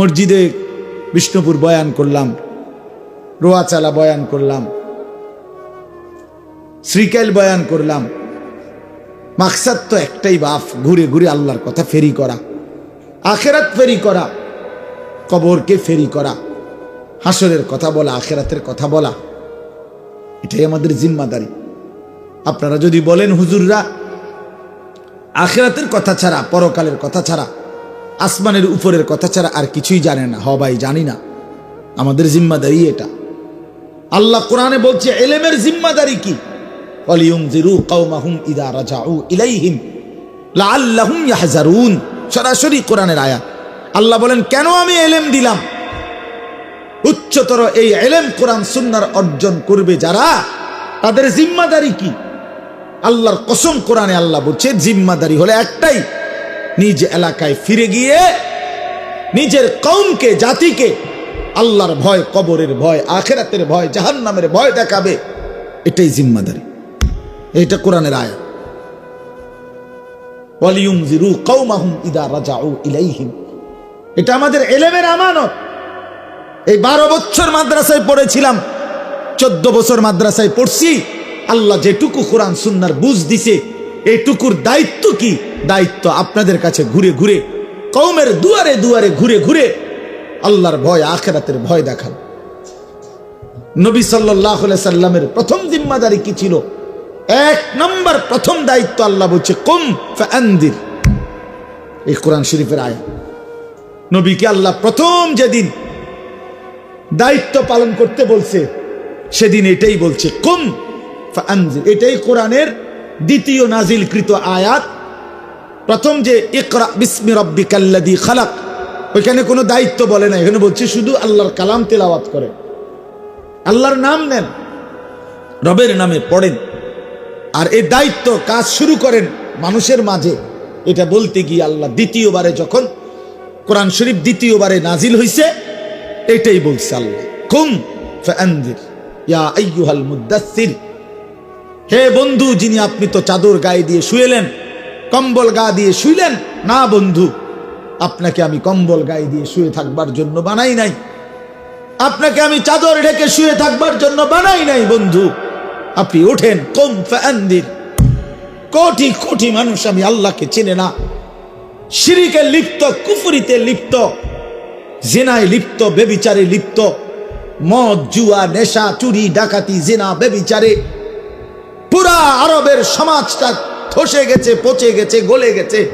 মসজিদে বিষ্ণুপুর বয়ান করলাম, রোয়াচালা বয়ান করলাম, শ্রীকাইল বয়ান করলাম। মাকসাদ তো একটাই বাফ ঘুরে ঘুরে আল্লাহর কথা ফেরি করা। আখেরাত ফেরি করা, কবরকে ফেরি করা। হাসরের কথা বলা, আখেরাতের কথা বলা। এটাই আমাদের জিম্মাদারি। আপনারা যদি বলেন, হুজুররা, আখেরাতের কথা ছাড়া, পরকালের কথা ছাড়া আসমানের উপরের কথা ছাড়া আর কিছুই জানে না। হবাই জানি না। আমাদের জিম্মাদারি এটা। আল্লাহ কোরআনে বলছে, এলেমের জিম্মাদারি কি? সরাসরি কোরআনের আয়াত। আল্লাহ বলেন, কেন আমি এলেম দিলাম? উচ্চতর এই এলেম কোরআন সুন্নার অর্জন করবে যারা, তাদের জিম্মাদারি কি? আল্লাহর কসম কোরআনে আল্লাহ বলছে, জিম্মাদারি হলে একটাই নিজ এলাকায় ফিরে গিয়ে নিজের কৌমকে জাতিকে আল্লাহর ভয়, কবরের ভয়, আখেরাতের ভয়, জাহান্নামের ভয় দেখাবে। এটাই জিম্মাদারি। এটা কোরআনের আয়াত। এটা আমাদের এলেমের আমানত। এই বারো বছর মাদ্রাসায় পড়েছিলাম, চোদ্দ বছর মাদ্রাসায় পড়ছি। আল্লাহ যেটুকু কোরআন, সুন্নার বুঝ দিছে, এটুকুর দায়িত্ব কি? দায়িত্ব আপনাদের কাছে ঘুরে ঘুরে কৌমের দুয়ারে দুয়ারে ঘুরে ঘুরে আল্লাহর ভয়, আখেরাতের ভয় দেখান। নবী সাল্লাহ সাল্লামের প্রথম জিম্মাদারি কি ছিল? এক নম্বর, প্রথম দায়িত্ব আল্লাহ বলছে, কুম এই কোরআন শরীফের আয় নবীকে আল্লাহ প্রথম যেদিন দায়িত্ব পালন করতে বলছে, সেদিন এটাই বলছে, কুম এটাই কোরআনের দ্বিতীয় নাজিলকৃত আয়াত। প্রথম যে, ইকরা বিসমি রব্বিকাল্লাযী খালাক ওইখানে কোনো দায়িত্ব বলে না। এখানে বলছে শুধু আল্লাহর কালাম তেলাওয়াত করে। আল্লাহর নাম নেন, রবের নামে পড়েন। আর এই দায়িত্ব কাজ শুরু করেন মানুষের মাঝে। এটা বলতে গিয়ে আল্লাহ দ্বিতীয়বারে যখন কোরআন শরীফ দ্বিতীয়বারে নাজিল হইছে, এটাই বলছে আল্লাহ। কুম ফানজির ইয়া হে বন্ধু যিনি আপনি তো চাদর গায়ে দিয়ে শুয়েলেন কম্বল গা দিয়ে শুইলেন? না বন্ধু, আপনাকে আমি কম্বল গায়ে দিয়ে শুয়ে থাকবার জন্য বানাই নাই। আপনাকে আমি চাদর ঢেকে শুয়ে থাকবার জন্য বানাই নাই বন্ধু। আপনি ওঠেন, কম ফান্দির কোটি কোটি মানুষ আমি আল্লাহকে চেনে না। শিরিকে লিপ্ত, কুফুরিতে লিপ্ত, জেনায় লিপ্ত, বেবিচারে লিপ্ত। মদ, জুয়া, নেশা, চুরি, ডাকাতি, জেনা, বেবিচারে। পুরা আরবের সমাজটা ধসে গেছে, পচে গেছে, গলে গেছে।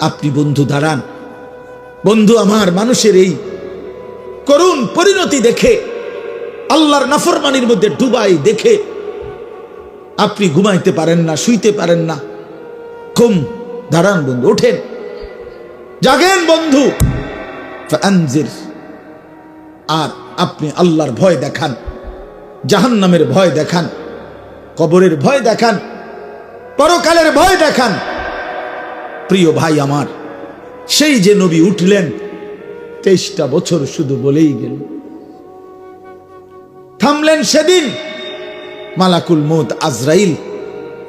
আপনি বন্ধু, দাঁড়ান। বন্ধু, আমার মানুষের এই করুণ পরিণতি দেখে, আল্লাহর নাফরমানির মধ্যে ডুবাই দেখে, আপনি ঘুমাইতে পারেন না, শুইতে পারেন না। কম দাঁড়ান বন্ধু, ওঠেন। জাগেন বন্ধু। আর আপনি আল্লাহর ভয় দেখান, জাহান্নামের ভয় দেখান, কবরের ভয় দেখান। পরকালের ভয় দেখান। প্রিয় ভাই আমার, সেই যে নবী উঠলেন, তেইশটা বছর শুধু বলেই গেল। থামলেন সেদিন, মালাকুল মত আজরাইল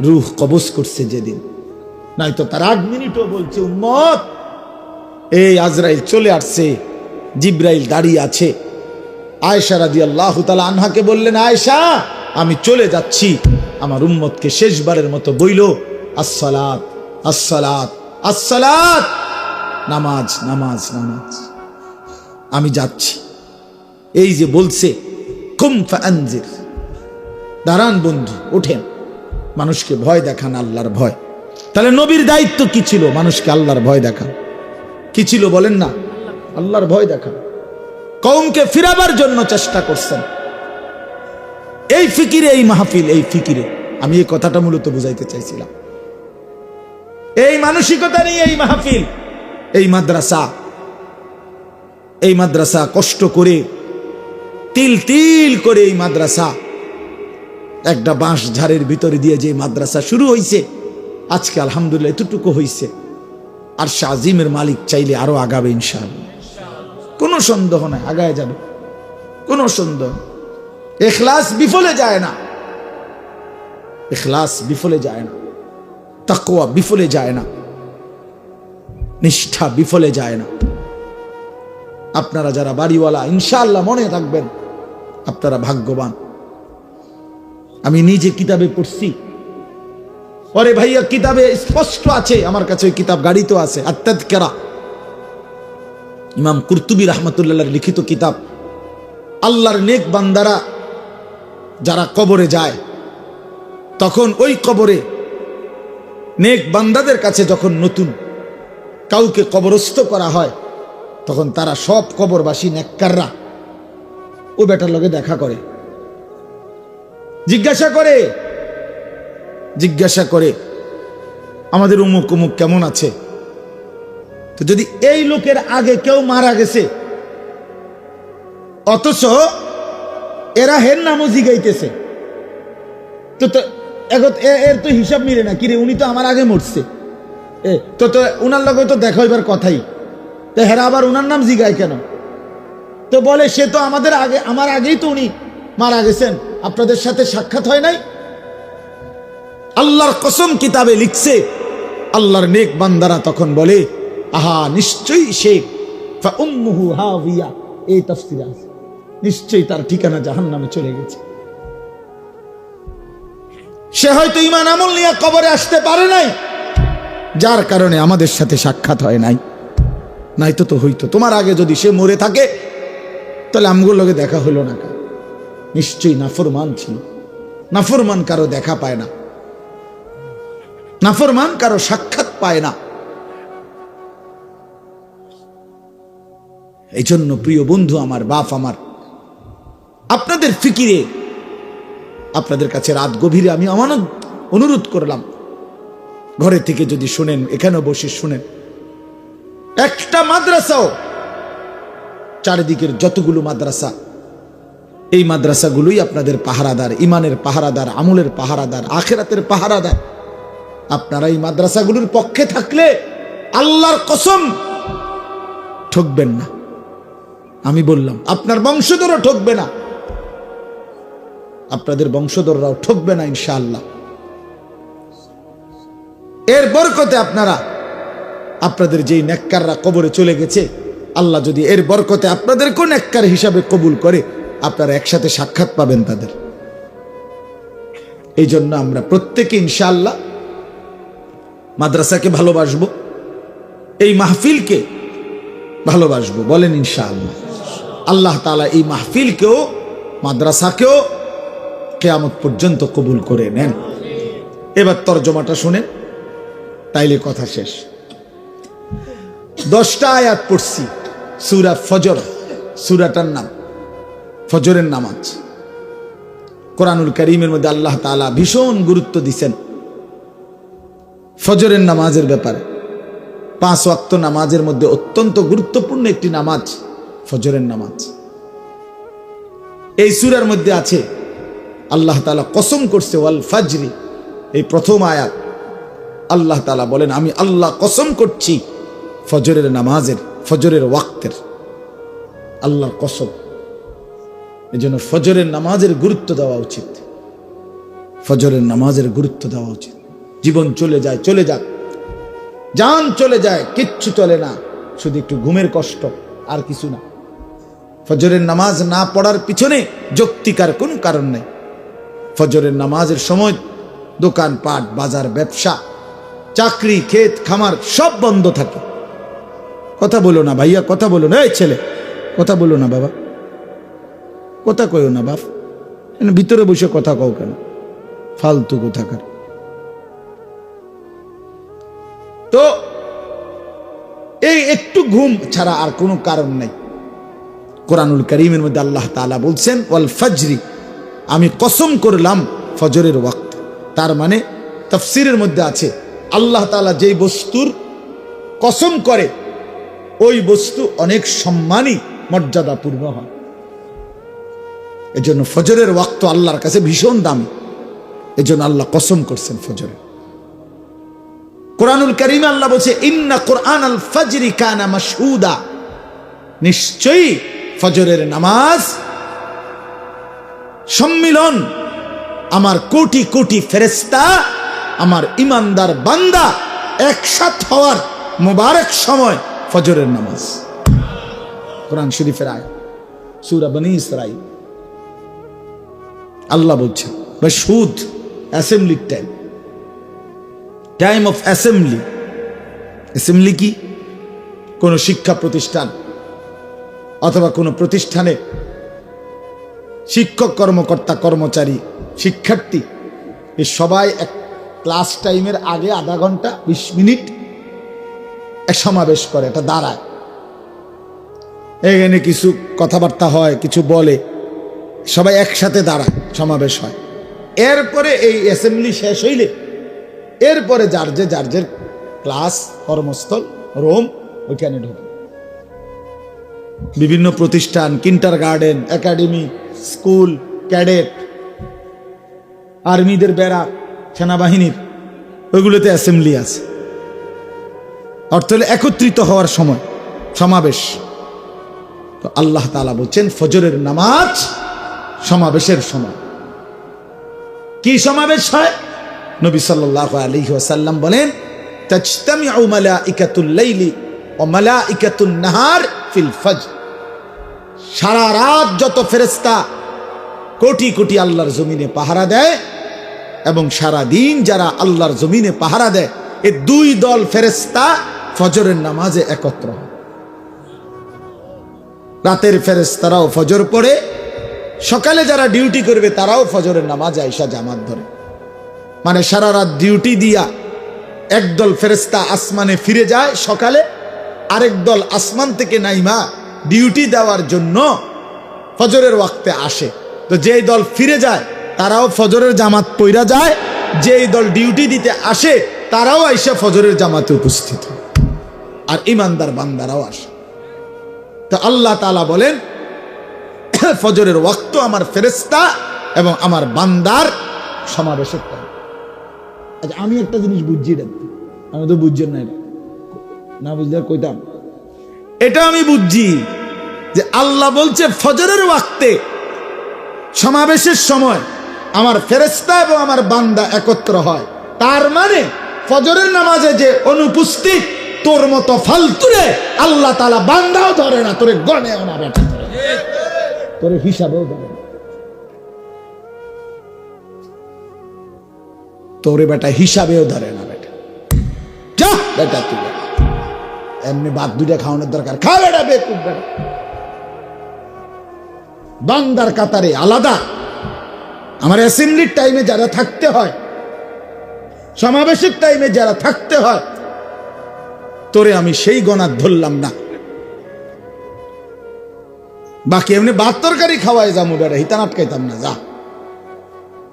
রুহ কবজ করছে যেদিন। নয়তো তার আট মিনিটও বলছে, উম্মত, এই আজরাইল চলে আসছে, জিব্রাইল দাঁড়িয়ে আছে। আয়সা রাদি আল্লাহ তালা আনহাকে বললেন আয়সা আমি চলে যাচ্ছি। আমার উম্মতকে শেষবারের মতো বইল, আসসালাত আসসালাত আসসালাত! নামাজ নামাজ নামাজ। আমি যাচ্ছি। এই যে বলছে কুমফানজির দাঁড়ান বন্ধু, ওঠেন। মানুষকে ভয় দেখান, আল্লাহর ভয়। তাহলে নবীর দায়িত্ব কি ছিল? মানুষকে আল্লাহর ভয় দেখান। কি ছিল বলেন না? আল্লাহর ভয় দেখান। কৌমকে ফিরাবার জন্য চেষ্টা করছেন। এই ফিকিরে, এই মাহফিল, এই ফিকিরে। আমি এই কথাটা মূলত বুঝাইতে চাইছিলাম। এই মানসিকতা নিয়ে এই মাহফিল, এই মাদ্রাসা এই মাদ্রাসা কষ্ট করে, তিল তিল করে এই মাদ্রাসা, একটা বাঁশ ঝাড়ের ভিতরে দিয়ে যে মাদ্রাসা শুরু হয়েছে আজকে আলহামদুলিল্লাহ এতটুকু হয়েছে আর শাহিমের মালিক চাইলে আরও আগাবে ইনশাআল্লাহ। কোনো সন্দেহ নাই, আগায় যাবে। কোনো সন্দেহ। এখলাস বিফলে যায় না। এখলাস বিফলে যায় না। তাকোয়া বিফলে যায় না। নিষ্ঠা বিফলে যায় না। আপনারা যারা বাড়িওয়ালা, ইনশাআল্লাহ মনে রাখবেন আপনারা ভাগ্যবান। আমি নিজে কিতাবে পড়ছি। অরে ভাইয়া, কিতাবে স্পষ্ট আছে, আমার কাছে ওই কিতাব গাড়িতে আছে আত্মাদ কেরা ইমাম কুর্তুবী রহমতুল্লাহ লিখিত কিতাব। আল্লাহর নেক বান্দারা যারা কবরে যায়, তখন ওই কবরে নেক বান্দাদের কাছে যখন নতুন কাউকে কবরস্থ করা হয়, তখন তারা সব কবরবাসী নেককাররা ও বেটার লগে দেখা করে। জিজ্ঞাসা করে জিজ্ঞাসা করে, আমাদের উমুক উমুক কেমন আছে? তো যদি এই লোকের আগে কেউ মারা গেছে, অথচ এরা হের নামও জিগাইতেছে। তো এর তো হিসাব মিলে না। কিরে, উনি তো আমার আগে মরছে। এ, তো তো, উনার লগে তো দেখা হইবার কথাই। তো হেরা আবার উনার নাম জিগায় কেন? তো বলে, সে তো আমাদের আগে, আমার আগেই তো উনি মারা গেছেন। আপনাদের সাথে সাক্ষাৎ হয় নাই? আল্লাহর কসম কিতাবে লিখছে, আল্লাহর নেক বান্দারা তখন বলে, আহা, নিশ্চয়ই সে। ফাউম্মুহু হাবিয়া এই তাফসিরে আছে। নিশ্চয়ই তার ঠিকানা জাহান্নামে চলে গেছে। সে হয়তো ইমান আমল নিয়ে কবরে আসতে পারে নাই, যার কারণে আমাদের সাথে সাক্ষাৎ হয় নাই। নাই তো তো হইতো। তোমার আগে যদি সে মরে থাকে, তাহলে আমগুলোর লগে দেখা হলো না নিশ্চয়ই নাফরমান ছিল। নাফরমান কারও দেখা পায় না। নাফরমান কারও সাক্ষাৎ পায় না। এই জন্য প্রিয় বন্ধু, আমার বাপ আমার আপনাদের ফিকিরে আপনাদের কাছে রাত গভীরে আমি আমানত, অনুরোধ করলাম। ঘরে থেকে যদি শুনেন, এখানেও বসে শুনেন। একটা মাদ্রাসাও, চারিদিকের যতগুলো মাদ্রাসা, এই মাদ্রাসাগুলোই আপনাদের পাহারাদার, ইমানের পাহারাদার, আমলের পাহারাদার, আখেরাতের পাহারাদার। আপনারা এই মাদ্রাসাগুলোর পক্ষে থাকলে আল্লাহর কসম ঠকবেন না। আমি বললাম, আপনার বংশধরও ঠকবে না। আপনাদের বংশধররাও ঠকবে না ইনশাআল্লাহ। এর বরকতে আপনারা, আপনাদের যেই নেককাররা কবরে চলে গেছে, আল্লাহ যদি এর বরকতে আপনাদেরকেও নেককার হিসাবে কবুল করে, আপনারা একসাথে সাক্ষাৎ পাবেন তাদের। এই জন্য আমরা প্রত্যেকে ইনশাআল্লাহ মাদ্রাসাকে ভালোবাসবো, এই মাহফিলকে ভালোবাসবো, বলেন ইনশাআল্লাহ। আল্লাহ তালা এই মাহফিলকেও, মাদ্রাসাকেও কেয়ামত পর্যন্ত কবুল করে নেন। এবার তর্জমাটা শুনে তাইলে কথা শেষ। দশটা আয়াত পড়ছি, সুরা ফজর, সুরাটার নাম, ফজরের নামাজ। কোরআনুল করিমের মধ্যে আল্লাহ তাআলা ভীষণ গুরুত্ব দিছেন। ফজরের নামাজের ব্যাপারে। পাঁচ ওয়াক্ত নামাজের মধ্যে অত্যন্ত গুরুত্বপূর্ণ একটি নামাজ, ফজরের নামাজ। এই সুরার মধ্যে আছে আল্লাহ তাআলা কসম করছে, ওয়াল ফাজরি। এই প্রথম আয়াত। আল্লাহ তালা বলেন, আমি আল্লাহ কসম করছি ফজরের নামাজের, ফজরের ওয়াক্তের। আল্লাহর কসম। এই জন্য ফজরের নামাজের গুরুত্ব দেওয়া উচিত। ফজরের নামাজের গুরুত্ব দেওয়া উচিত। জীবন চলে যায়, চলে যাক। জান চলে যায়, কিচ্ছু চলে না। শুধু একটু ঘুমের কষ্ট, আর কিছু না। ফজরের নামাজ না পড়ার পিছনে যৌক্তিকার কোনো কারণ নেই। ফজরের নামাজের সময় দোকান পাট, বাজার, ব্যবসা, চাকরি, ক্ষেত, খামার সব বন্ধ থাকে। কথা বলো না ভাইয়া, কথা বলো না, এই ছেলে। কথা বলো না বাবা। কথা কইও না বাপ। ভিতরে বসে কথা কও কেন? ফালতু কোথাকার। তো এই একটু ঘুম ছাড়া আর কোনো কারণ নেই। কোরআনুল করিমের মধ্যে আল্লাহ তাআলা বলছেন, ওয়াল ফজরি আমি কসম করলাম ফজরের ওয়াক্ত। তার মানে তফসিরের মধ্যে আছে, আল্লাহ তাআলা যেই বস্তুর কসম করে, ওই বস্তু অনেক সম্মানী মর্যাদাপূর্ণ হয়। এজন্য ফজরের ওয়াক্ত আল্লাহর কাছে ভীষণ দামি। এজন্য আল্লাহ কসম করছেন ফজরে। কোরআনুল করিমে আল্লাহ বলছে, ইন্না কোরআন আল ফজরি কানা মাসহুদা নিশ্চয়ই ফজরের নামাজ সম্মিলন। আমার কোটি কোটি ফেরেস্তা আমার ইমানদার বান্দা একসাথ হওয়ার মোবারক সময় ফজরের নামাজ। কোরআন শরীফের আয় সুরা বনি ইসরাই আল্লাহ বলছেন বা সুদ অ্যাসেম্বলির time. Time of assembly. Assembly কি? কোনো শিক্ষা প্রতিষ্ঠান অথবা কোনো প্রতিষ্ঠানে শিক্ষক, কর্মকর্তা, কর্মচারী, শিক্ষার্থী এই সবাই এক ক্লাস টাইমের আগে আধা ঘণ্টা, বিশ মিনিট এক সমাবেশ করে এটা দাঁড়ায়। এখানে কিছু কথাবার্তা হয়, কিছু বলে, সবাই একসাথে দাঁড়ায়, সমাবেশ হয়। এরপরে এই অ্যাসেম্বলি শেষ হইলে, এরপরে যার যে যার যে ক্লাস, কর্মস্থল, রোম, ওইখানে ঢুকে। বিভিন্ন প্রতিষ্ঠান kindergarten academy school, cadet, আর্মিদের বেড়া, সেনাবাহিনীর, ওইগুলোতে অ্যাসেম্বলি আছে। অর্থ একত্রিত হওয়ার সময়, সমাবেশ। তো আল্লাহ তালা বলছেন, ফজরের নামাজ সমাবেশের সময়। কি সমাবেশ হয়? নবী সাল্লাহ আলী ওয়াসাল্লাম বলেন, তাজতামিউ মালাইকাতুল লাইলি ও মালাইকাতুন নাহার ফিল ফজর। সারা রাত যত ফেরেস্তা কোটি কোটি আল্লাহর জমিনে পাহারা দেয় এবং সারা দিন যারা আল্লাহর জমিনে পাহারা দেয়, এ দুই দল ফেরেস্তা ফজরের নামাজে একত্র হয়। রাতের ফেরেস্তারাও ফজর পড়ে, সকালে যারা ডিউটি করবে তারাও ফজরের নামাজে আইসা জামাত ধরে। মানে সারা রাত ডিউটি দিয়া একদল ফেরেস্তা আসমানে ফিরে যায় সকালে, আরেক দল আসমান থেকে নাইমা ডিউটি দেওয়ার জন্য ফজরের ওয়াক্তে আসে। তো যেই দল ফিরে যায়, তারাও ফজরের জামাত পইরা যায়। যেই দল ডিউটি দিতে আসে, তারাও আইসা ফজরের জামাতে উপস্থিত। আর ইমানদার বান্দারাও আসে। তো আল্লাহ তালা বলেন, ফজরের ওয়াক্ত আমার ফেরেস্তা এবং আমার বান্দার সমাবেশের টাইম আচ্ছা আমি একটা জিনিস বুঝছি এটা। আমি তো বুঝছেন না এটা। না বুঝলে কইতাম। এটা আমি বুঝছি যে আল্লাহ বলছে, ফজরের ওয়াক্তে সমাবেশের সময় আমার ফেরেস্তা এবং আমার বান্দা একত্র হয়। তার মানে ফজরের নামাজে যে অনুপস্থিত, তোর মতো ফালতুরে আল্লাহ তালা বান্দাও ধরে না, তোরে গণেও না বেটা। তোরে হিসাবেও ধরে না। তোরে বেটা হিসাবেও ধরে না বেটা। যা বেটা তুই। এমনি ভাত দুইটা খাওয়ানোর দরকার। খা বেটা বেকুব বেটা কাতারে আলাদা। আমার অ্যাসেম্বলির টাইমে যারা থাকতে হয়, সমাবেশের টাইমে যারা থাকতে হয়, তোরে আমি সেই গণার ধরলাম না। বাকি এমনি ভাত তরকারি খাওয়াই যাব বেড়া হিতান আটকাইতাম না, যা।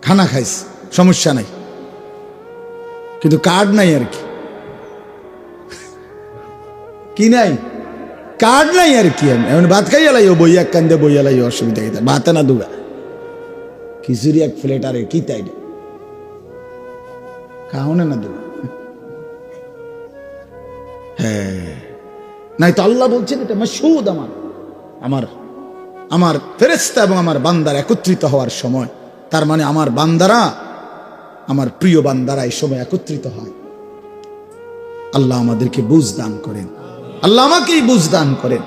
খানা খাইস, সমস্যা নাই। কিন্তু কার্ড নাই আর কি। কি নাই? কার্ড নাই আর কি? আমি এমন ভাত খাইয়া লাইও বইয়া কান্দে বইয়া লাইও, অসুবিধা কি? ভাতে না দুগা। খিচুড়ি এক প্লেট আরে কি তাই খাওনে না দুগা। হ্যাঁ। নাই তো আল্লাহ বলছেন এটা আমার সুদ আমার। আমার আমার ফেরেস্তা এবং আমার বান্দার একত্রিত হওয়ার সময়, তার মানে আমার বান্দারা, আমার প্রিয় বান্দারা এই সময় একত্রিত হয়। আল্লাহ আমাদেরকে বুঝ দান করেন। আল্লাহ আমাকেই বুঝ দান করেন।